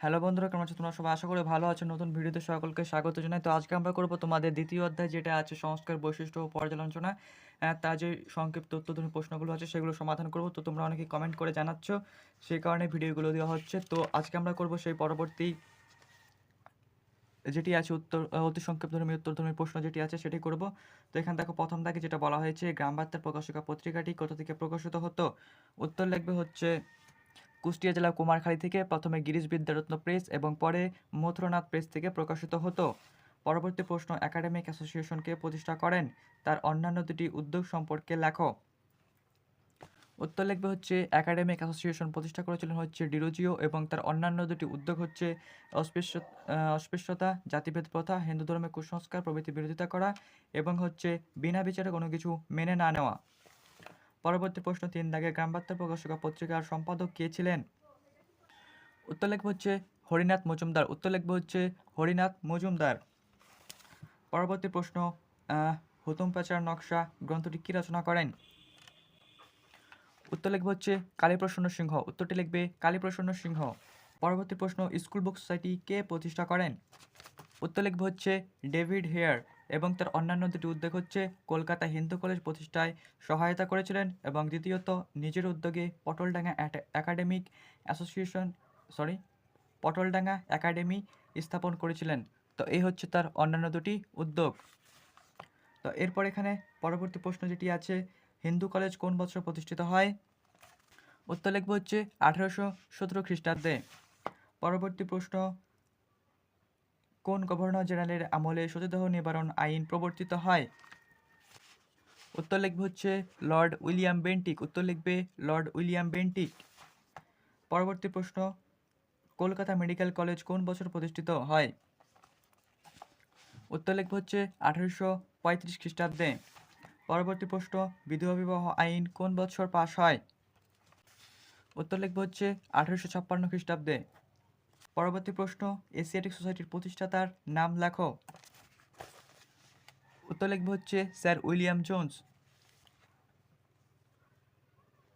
Hello বন্ধুরা কেমন আছো তোমরা? সবাই আশা করি ভালো আছো। নতুন ভিডিওতে সকলকে স্বাগত জানাই। তো আজকে আমরা করব তোমাদের দ্বিতীয় অধ্যায় যেটা আছে সংস্কার বৈশিষ্ট্য ও পর্যালোচনা। আহ, তার যে সংক্ষিপ্ত উত্তরধর্মী প্রশ্নগুলো আছে সেগুলো সমাধান করব। তো তোমরা অনেকে কমেন্ট করে জানাচ্ছ সেই কারণে ভিডিওগুলো দেওয়া হচ্ছে। তো আজকে আমরা করব সেই পরবর্তী যেটি আছে উত্তর অতি সংক্ষিপ্তধর্মী উত্তরধর্মী প্রশ্ন যেটি আছে সেটি করব। তো এখানে দেখো প্রথম দাগে যেটা বলা হয়েছে গ্রাম বার্তার প্রকাশিকা পত্রিকাটি কোথা থেকে প্রকাশিত হতো? উত্তর লিখবে হচ্ছে কুষ্টিয়া জেলার কুমারখালী থেকে প্রথমে গিরিশ বিদ্যারত্ন প্রেস এবং পরে মথুরনাথ প্রেস থেকে প্রকাশিত হতো। পরবর্তী প্রশ্ন একাডেমিক অ্যাসোসিয়েশনকে প্রতিষ্ঠা করেন। তার অন্যান্য দুটি উদ্যোগ সম্পর্কে লেখো। উত্তর লিখবে হচ্ছে, একাডেমিক অ্যাসোসিয়েশন প্রতিষ্ঠা করেছিলেন হচ্ছে ডিরোজিও এবং তার অন্যান্য দুটি উদ্যোগ হচ্ছে অস্পৃশ্য অস্পৃশ্যতা, জাতিভেদ প্রথা, হিন্দু ধর্মে কুসংস্কার, প্রভৃতি বিরোধিতা করা এবং হচ্ছে বিনা বিচারে কোনো কিছু মেনে না নেওয়া। পরবর্তী প্রশ্ন তিন দাগে গ্রামবার্তা প্রকাশক পত্রিকার সম্পাদক কে ছিলেন? উত্তর লিখবে হচ্ছে হরিনাথ মজুমদার। উত্তর লিখবে হচ্ছে হরিনাথ মজুমদার। পরবর্তী প্রশ্ন হুতুম প্যাচার নকশা গ্রন্থটি কি রচনা করেন? উত্তর লিখবে হচ্ছে কালীপ্রসন্ন সিংহ। উত্তরটি লিখবে কালীপ্রসন্ন সিংহ। পরবর্তী প্রশ্ন, স্কুল বুক সোসাইটি কে প্রতিষ্ঠা করেন? উত্তর লিখবে হচ্ছে ডেভিড হেয়ার। এবং তার অন্যান্য দুটি উদ্যোগ হচ্ছে কলকাতা হিন্দু কলেজ প্রতিষ্ঠায় সহায়তা করেছিলেন এবং দ্বিতীয়ত নিজের উদ্যোগে Patoldanga academic association sorry Patoldanga academy স্থাপন করেছিলেন। তো এই হচ্ছে তার অন্যান্য দুটি উদ্যোগ। তো এরপর এখানে পরবর্তী প্রশ্ন যেটি আছে, হিন্দু কলেজ কোন বছর প্রতিষ্ঠিত হয়? উত্তর লিখবে হচ্ছে আঠেরোশো সতেরো খ্রিস্টাব্দে। পরবর্তী প্রশ্ন কোন গভর্নর জেনারেলের আমলে সতীদাহ নিবারণ আইন প্রবর্তিত হয়? উত্তর লিখবে হচ্ছে লর্ড উইলিয়াম বেন্টিক। উত্তর লিখবে লর্ড উইলিয়াম বেন্টিক। পরবর্তী প্রশ্ন, কলকাতা মেডিকেল কলেজ কোন বছর প্রতিষ্ঠিত হয়? উত্তর লিখবে হচ্ছে আঠারোশো পঁয়ত্রিশ খ্রিস্টাব্দে। পরবর্তী প্রশ্ন, বিধবা বিবাহ আইন কোন বছর পাশ হয়? উত্তর লিখবে হচ্ছে আঠারোশো ছাপ্পান্ন খ্রিস্টাব্দে। পরবর্তী প্রশ্ন এশিয়াটিক সোসাইটির প্রতিষ্ঠাতার নাম লেখো। উত্তর লিখবে হচ্ছে স্যার উইলিয়াম জোন্স।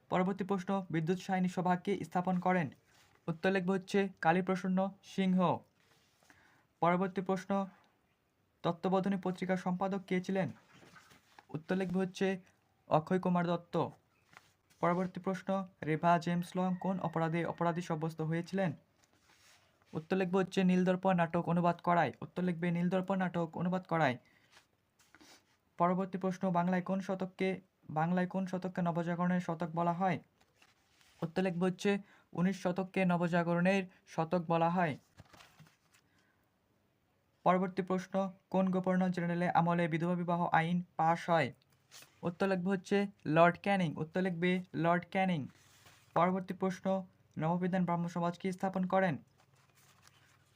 পরবর্তী প্রশ্ন, বিদ্যুৎ সাহিনী সভাকে স্থাপন করেন? উত্তর লিখবে হচ্ছে কালীপ্রসন্ন সিংহ। পরবর্তী প্রশ্ন, তত্ত্ববোধনী পত্রিকার সম্পাদক কে ছিলেন? উত্তর লিখবে হচ্ছে অক্ষয় কুমার দত্ত। পরবর্তী প্রশ্ন, রেভা জেমস লং কোন অপরাধে, অপরাধী সাব্যস্ত হয়েছিলেন? উত্তর লিখবে হচ্ছে নীলদর্পণ নাটক অনুবাদ করায় উত্তর লিখবে নীলদর্পণ নাটক অনুবাদ করায় পরবর্তী প্রশ্ন, বাংলায় কোন শতককে, বাংলায় কোন শতককে নবজাগরণের শতক বলা হয়? উত্তর লিখবে হচ্ছে উনিশ শতককে নবজাগরণের শতক বলা হয়। পরবর্তী প্রশ্ন, কোন গভর্নর জেনারেলের আমলে বিধবা বিবাহ আইন পাশ হয়? উত্তর লিখবে হচ্ছে লর্ড ক্যানিং। উত্তর লিখবে লর্ড ক্যানিং। পরবর্তী প্রশ্ন, নববিধান ব্রাহ্ম সমাজ কি স্থাপন করেন?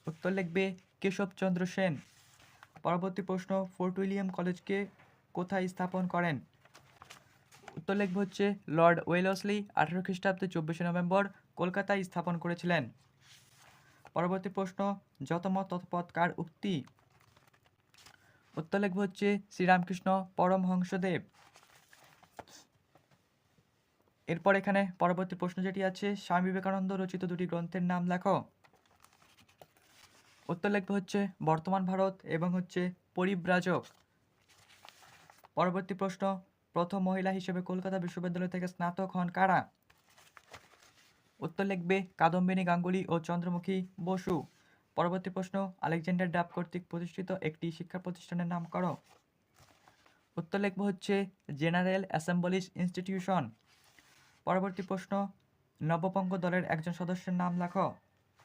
উত্তর লিখবে কেশবচন্দ্র সেন। পরবর্তী প্রশ্ন, ফোর্ট উইলিয়াম কলেজকে কোথায় স্থাপন করেন? উত্তর লিখবে হচ্ছে লর্ড ওয়েলসলি আঠারো খ্রিস্টাব্দে চব্বিশে নভেম্বর কলকাতায় স্থাপন করেছিলেন। পরবর্তী প্রশ্ন, যত মত তৎপথ উক্তি? উত্তর লিখবে হচ্ছে শ্রীরামকৃষ্ণ পরমহংসদেব। এরপর এখানে পরবর্তী প্রশ্ন যেটি আছে, স্বামী বিবেকানন্দ রচিত দুটি গ্রন্থের নাম লেখো। উত্তর লিখবে হচ্ছে বর্তমান ভারত এবং হচ্ছে পরিব্রাজক। পরবর্তী প্রশ্ন, প্রথম মহিলা হিসেবে কলকাতা বিশ্ববিদ্যালয় থেকে স্নাতক হন কারা? উত্তর লিখবে কাদম্বিনী গাঙ্গুলি ও চন্দ্রমুখী বসু। পরবর্তী প্রশ্ন, আলেকজান্ডার ডাব কর্তৃক প্রতিষ্ঠিত একটি শিক্ষা প্রতিষ্ঠানের নাম করো। উত্তর লিখবে হচ্ছে জেনারেল অ্যাসেম্বলিজ ইনস্টিটিউশন। পরবর্তী প্রশ্ন নবপঙ্গ দলের একজন সদস্যের নাম লেখো।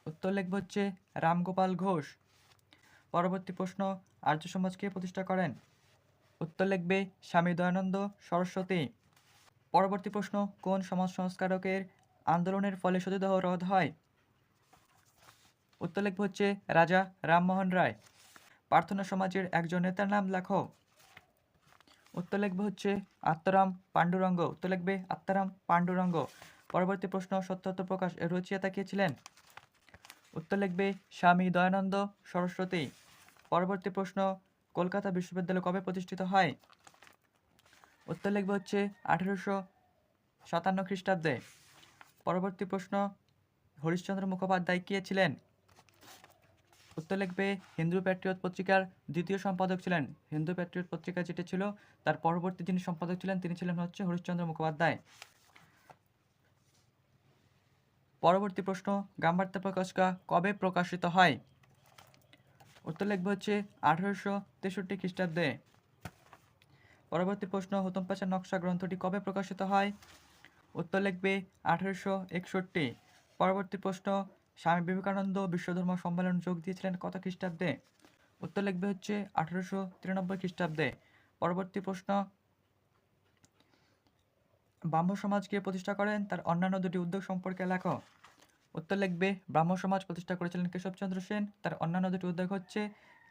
উত্তর লিখবে হচ্ছে রামগোপাল ঘোষ। পরবর্তী প্রশ্ন, আর্য সমাজ কে প্রতিষ্ঠা করেন? উত্তর লিখবে স্বামী দয়ানন্দ সরস্বতী। পরবর্তী প্রশ্ন, কোন সমাজ সংস্কারকের আন্দোলনের ফলে সতীদাহ রোধ হয়? উত্তর লিখবে হচ্ছে রাজা রামমোহন রায়। প্রার্থনা সমাজের একজন নেতার নাম লেখো। উত্তর লিখবে হচ্ছে আত্মারাম পাণ্ডুরঙ্গ। উত্তর লিখবে আত্মারাম পাণ্ডুরঙ্গ। পরবর্তী প্রশ্ন সত্যত্ব প্রকাশ এর রচয়িতা কে ছিলেন? উত্তর লিখবে স্বামী দয়ানন্দ সরস্বতী। পরবর্তী প্রশ্ন, কলকাতা বিশ্ববিদ্যালয় কবে প্রতিষ্ঠিত হয়? উত্তর লিখবে হচ্ছে আঠেরোশো সাতান্ন খ্রিস্টাব্দে। পরবর্তী প্রশ্ন, হরিশ্চন্দ্র মুখোপাধ্যায় কে ছিলেন? উত্তর লিখবে হিন্দু প্যাট্রিয়ট পত্রিকার দ্বিতীয় সম্পাদক ছিলেন। হিন্দু প্যাট্রিয়ট পত্রিকা যেটা ছিল, তার পরবর্তী যিনি সম্পাদক ছিলেন, তিনি ছিলেন হচ্ছে হরিশ্চন্দ্র মুখোপাধ্যায়। পরবর্তী প্রশ্ন, গাম্বার্তা প্রকাশকা কবে প্রকাশিত হয়? উত্তর লিখবে হচ্ছে আঠারোশো তেষট্টি খ্রিস্টাব্দে। পরবর্তী প্রশ্ন হুতম পাশার নকশা গ্রন্থটি কবে প্রকাশিত হয়? উত্তর লিখবে আঠারোশো একষট্টি। পরবর্তী প্রশ্ন, স্বামী বিবেকানন্দ বিশ্বধর্ম সম্মেলন যোগ দিয়েছিলেন কত খ্রিস্টাব্দে? উত্তর লিখবে হচ্ছে আঠারোশো তিরানব্বই খ্রিস্টাব্দে। পরবর্তী প্রশ্ন ব্রাহ্ম সমাজকে প্রতিষ্ঠা করেন, তার অন্যান্য দুটি উদ্যোগ সম্পর্কে লেখো। উত্তর লিখবে, ব্রাহ্ম সমাজ প্রতিষ্ঠা করেছিলেন কেশবচন্দ্র সেন, তার অন্যান্য দুটি উদ্যোগ হচ্ছে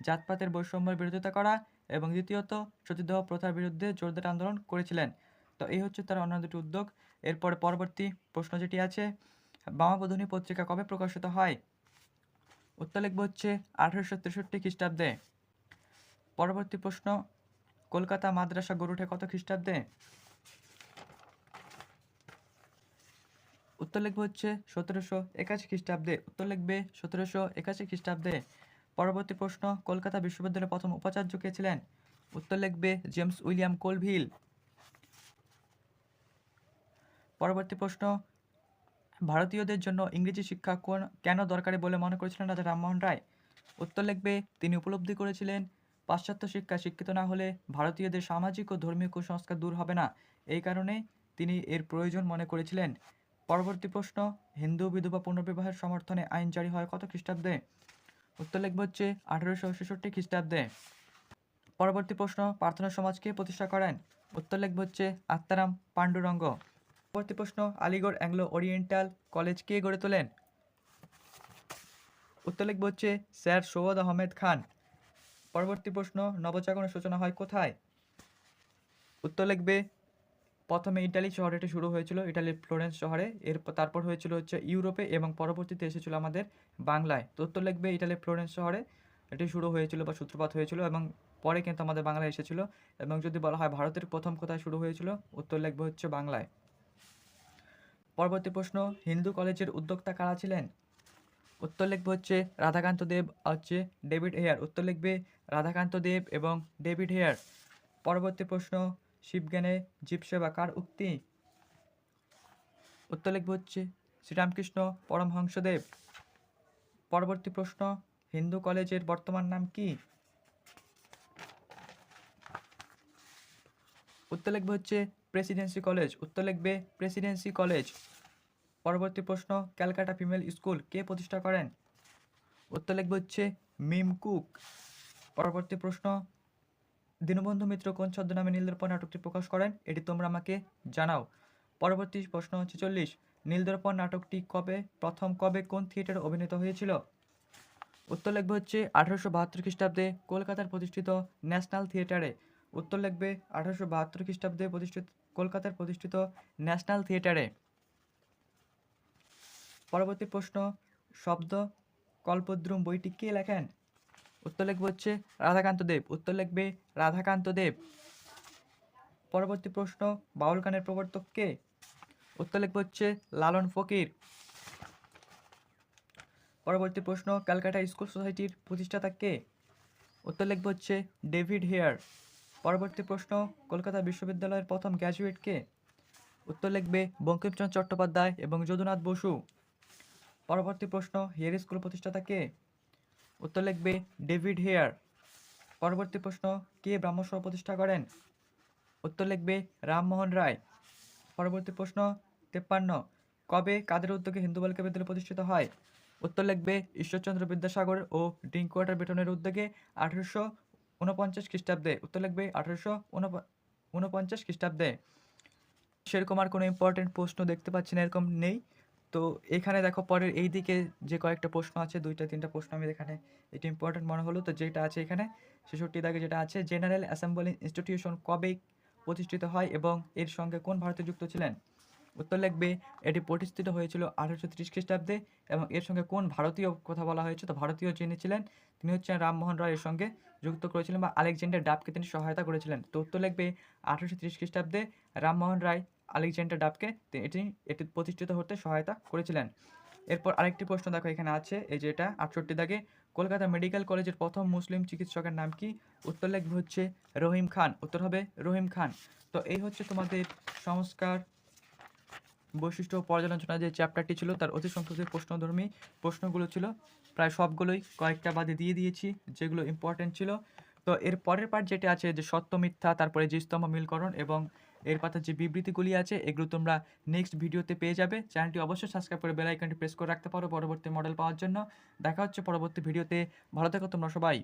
জাতপাতের বৈষম্যের বিরোধিতা করা এবং দ্বিতীয়ত সতীদাহ প্রথার বিরুদ্ধে জোরদার আন্দোলন করেছিলেন। তো এই হচ্ছে তার অন্যান্য দুটি উদ্যোগ। এরপরে পরবর্তী প্রশ্ন যেটি আছে, বামাবোধনী পত্রিকা কবে প্রকাশিত হয়? উত্তর লিখবে হচ্ছে আঠারোশো তেষট্টি খ্রিস্টাব্দে। পরবর্তী প্রশ্ন, কলকাতা মাদ্রাসা গড়ে ওঠে কত খ্রিস্টাব্দে? উত্তর লিখবে হচ্ছে সতেরোশো একাশি খ্রিস্টাব্দে। উত্তর লিখবে সতেরোশো একাশি খ্রিস্টাব্দে। পরবর্তী প্রশ্ন, কলকাতা বিশ্ববিদ্যালয়ের প্রথম উপাচার্য কে ছিলেন? উত্তর লিখবে জেমস উইলিয়াম কোলভিল। পরবর্তী প্রশ্ন, ভারতীয়দের জন্য ইংরেজি শিক্ষা কোন, কেন দরকারি বলে মনে করেছিলেন রাজা রামমোহন রায়? উত্তর লিখবে, তিনি উপলব্ধি করেছিলেন, পাশ্চাত্য শিক্ষা শিক্ষিত না হলে ভারতীয়দের সামাজিক ও ধর্মীয় কুসংস্কার দূর হবে না। এই কারণে তিনি এর প্রয়োজন মনে করেছিলেন। পরবর্তী প্রশ্ন, হিন্দু বিধবা পুনর্বিবাহের সমর্থনে আইন জারি হয় কত খ্রিস্টাব্দে? উত্তর লিখবে হচ্ছে আঠারোশো ছেষট্টি খ্রিস্টাব্দে। পরবর্তী প্রশ্ন, প্রার্থনা সমাজকে প্রতিষ্ঠা করেন? উত্তর লিখবে হচ্ছে আত্মারাম পাণ্ডুরঙ্গ। পরবর্তী প্রশ্ন, আলিগড় অ্যাংলো ওরিয়েন্টাল কলেজ কে গড়ে তোলেন? উত্তর লিখবে হচ্ছে স্যার সৈয়দ আহমেদ খান। পরবর্তী প্রশ্ন, নবজাগরণের সূচনা হয় কোথায়? উত্তর লিখবে প্রথমে ইটালি শহরে এটি শুরু হয়েছিল, ইটালির ফ্লোরেন্স শহরে। এর তারপর হয়েছিল হচ্ছে ইউরোপে এবং পরবর্তীতে এসেছিল আমাদের বাংলায়। তো উত্তর লিখবে ইটালির ফ্লোরেন্স শহরে। এটি শুরু হয়েছিল বা সূত্রপাত হয়েছিল এবং পরে কিন্তু আমাদের বাংলায় এসেছিল এবং যদি বলা হয় ভারতের প্রথম কোথায় শুরু হয়েছিল, উত্তর লিখবে হচ্ছে বাংলায়। পরবর্তী প্রশ্ন, হিন্দু কলেজের উদ্যোক্তা কারা ছিলেন? উত্তর লিখবে হচ্ছে রাধাকান্ত দেব হচ্ছে ডেভিড হেয়ার। উত্তর লিখবে রাধাকান্ত দেব এবং ডেভিড হেয়ার। পরবর্তী প্রশ্ন শিবজ্ঞানে জীবসেবা কার উক্তি। উত্তর লিখবে হচ্ছে, শ্রীরামকৃষ্ণ পরমহংসদেব। পরবর্তী প্রশ্ন, হিন্দু কলেজের বর্তমান নাম কি? উত্তর লিখবে হচ্ছে, প্রেসিডেন্সি কলেজ। উত্তর লিখবে, প্রেসিডেন্সি কলেজ। পরবর্তী প্রশ্ন, ক্যালকাটা ফিমেল স্কুল কে প্রতিষ্ঠা করেন? উত্তর লিখবে হচ্ছে, মিম কুক। পরবর্তী প্রশ্ন দীনবন্ধু মিত্র কোন ছদ্মনামে নীলদর্পণ নাটকটি প্রকাশ করেন? এটি তোমরা আমাকে জানাও। পরবর্তী প্রশ্ন হচ্ছে চল্লিশ। নীলদর্পণ নাটকটি কবে, প্রথম কবে কোন থিয়েটারে অভিনীত হয়েছিল? উত্তর লিখবে হচ্ছে আঠারোশো বাহাত্তর খ্রিস্টাব্দে কলকাতার প্রতিষ্ঠিত ন্যাশনাল থিয়েটারে। উত্তর লিখবে আঠারোশো বাহাত্তর খ্রিস্টাব্দে প্রতিষ্ঠিত, কলকাতার প্রতিষ্ঠিত ন্যাশনাল থিয়েটারে। পরবর্তী প্রশ্ন, শব্দ, কল্পদ্রুম বইটি কে লেখেন? উত্তর লিখবে হচ্ছে রাধাকান্ত দেব। উত্তর লিখবে রাধাকান্ত দেব। পরবর্তী প্রশ্ন, বাউল গানের প্রবর্তক কে? উত্তর লিখবে হচ্ছে লালন ফকির। পরবর্তী প্রশ্ন, ক্যালকাটা স্কুল সোসাইটির প্রতিষ্ঠাতা কে? উত্তর লিখবে হচ্ছে ডেভিড হেয়ার। পরবর্তী প্রশ্ন, কলকাতা বিশ্ববিদ্যালয়ের প্রথম গ্র্যাজুয়েট কে? উত্তর লিখবে বঙ্কিমচন্দ্র চট্টোপাধ্যায় এবং যদুনাথ বসু। পরবর্তী প্রশ্ন, হেয়ার স্কুল প্রতিষ্ঠাতা কে? উত্তর লিখবে ডেভিড হেয়ার। পরবর্তী প্রশ্ন, কে ব্রাহ্মসভা প্রতিষ্ঠা করেন? উত্তর লিখবে রামমোহন রায়। পরবর্তী প্রশ্ন, তেপ্পান্ন, কবে কাদের উদ্যোগে হিন্দু বালিকা বিদ্যালয় প্রতিষ্ঠিত হয়? উত্তর লিখবে ঈশ্বরচন্দ্র বিদ্যাসাগর ও ড্রিঙ্ক ওয়াটার বেটনের উদ্যোগে আঠারোশো উনপঞ্চাশ খ্রিস্টাব্দে। উত্তর লিখবে আঠারোশো উনপঞ্চাশ খ্রিস্টাব্দে। সেরকম আর কোনো ইম্পর্টেন্ট প্রশ্ন দেখতে পাচ্ছি না এরকম নেই। তো এখানে দেখো পরের এই দিকে যে কয়েকটা প্রশ্ন আছে, দুইটা, তিনটা প্রশ্ন আমি এখানে এটা ইম্পর্টেন্ট মনে হলো। তো যেটা আছে এখানে ছেষট্টি দাগে যেটা আছে জেনারেল অ্যাসেম্বলি ইনস্টিটিউশন কবে প্রতিষ্ঠিত হয় এবং এর সঙ্গে কোন ভারতে যুক্ত ছিলেন? উত্তর লিখবে, এটি প্রতিষ্ঠিত হয়েছিল আঠারোশো ত্রিশ খ্রিস্টাব্দে এবং এর সঙ্গে কোন ভারতীয় কথা বলা হয়েছে? তো ভারতীয় যিনি ছিলেন, তিনি হচ্ছেন রামমোহন রায়ের সঙ্গে যুক্ত করেছিলেন বা আলেকজান্ডার ডাবকে তিনি সহায়তা করেছিলেন। তো উত্তর লিখবে, আঠারোশো ত্রিশ খ্রিস্টাব্দে রামমোহন রায় আলেকজান্ডার ডাবকে এটি এটি প্রতিষ্ঠিত হতে সহায়তা করেছিলেন। এরপর আরেকটি প্রশ্ন দেখো এখানে আছে, এই যে এটা, আটষট্টি দাগে কলকাতা মেডিকেল কলেজের প্রথম মুসলিম চিকিৎসকের নাম কি? উত্তর লিখবে হচ্ছে রহিম খান, উত্তর হবে রহিম খান। তো এই হচ্ছে তোমাদের সংস্কার বৈশিষ্ট্য পর্যালোচনা যে চ্যাপ্টারটি ছিল, তার অতি সংক্ষিপ্ত প্রশ্নধর্মী প্রশ্নগুলো ছিল। প্রায় সবগুলোই কয়েকটা বাদে দিয়ে দিয়েছি, যেগুলো ইম্পর্টেন্ট ছিল। তো এর পরের পার্ট যেটা আছে, যে সত্য মিথ্যা, তারপরে যে স্তম্ভ মিলকরণ এবং এর পাতে যে বিবৃতিগুলি আছে, এগুলো তোমরা নেক্সট ভিডিওতে পেয়ে যাবে। চ্যানেলটি অবশ্যই সাবস্ক্রাইব করে বেলাইকনটি প্রেস করে রাখতে পারো, পরবর্তী মডেল পাওয়ার জন্য। দেখা হচ্ছে পরবর্তী ভিডিওতে ভালো থেকো তোমরা সবাই।